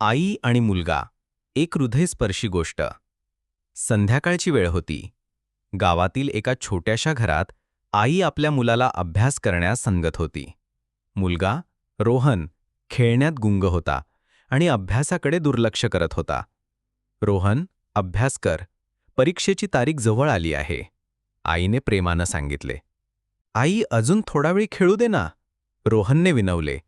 आई आणि मुलगा एक हृदयस्पर्शी गोष्ट. संध्याकाळची वेळ होती. गावातील एका छोट्याशा घरात आई आपल्या मुलाला अभ्यास करण्यास सांगत होती. मुलगा रोहन खेळण्यात गुंग होता आणि अभ्यासाकडे दुर्लक्ष करत होता. रोहन अभ्यास कर परीक्षेची तारीख जवळ आली आहे. आईने प्रेमानं सांगितले. आई अजून थोडा वेळ खेळू दे ना. रोहनने विनवले.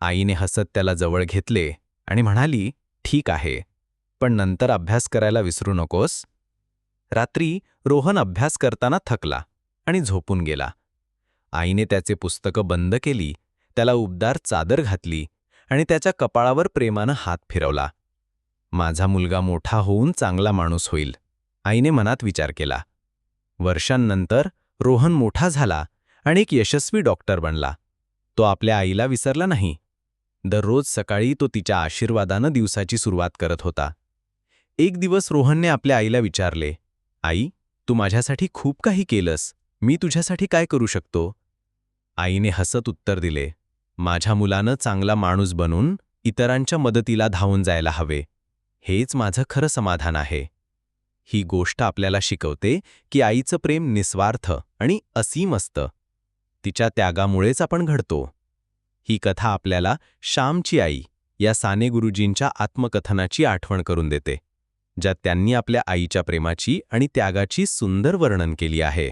आईने हसत त्याला जवळ घेतले. आणि म्हणाली ठीक आहे पण नंतर अभ्यास करायला विसरू नकोस. रात्री रोहन अभ्यास करताना थकला आणि झोपून गेला. आईने त्याचे पुस्तकं बंद केली त्याला उबदार चादर घातली आणि त्याच्या कपाळावर प्रेमानं हात फिरवला. माझा मुलगा मोठा होऊन चांगला माणूस होईल आईने मनात विचार केला. वर्षांनंतर रोहन मोठा झाला आणि एक यशस्वी डॉक्टर बनला. तो आपल्या आईला विसरला नाही. दररोज सकाळी तो तिच्या आशीर्वादानं दिवसाची सुरुवात करत होता. एक दिवस रोहनने आपल्या आईला विचारले आई तू माझ्यासाठी खूप काही केलंस. मी तुझ्यासाठी काय करू शकतो? आईने हसत उत्तर दिले माझ्या मुलानं चांगला माणूस बनून इतरांच्या मदतीला धावून जायला हवे. हेच माझं खरं समाधान आहे. ही गोष्ट आपल्याला शिकवते की आईचं प्रेम निस्वार्थ आणि असीम असतं. तिच्या त्यागामुळेच आपण घडतो. ही कथा आपल्याला श्यामची आई या साने गुरुजींच्या आत्मकथनाची आठवण करून देते ज्यात त्यांनी आपल्या आईच्या प्रेमाची आणि त्यागाची सुंदर वर्णन केली आहे.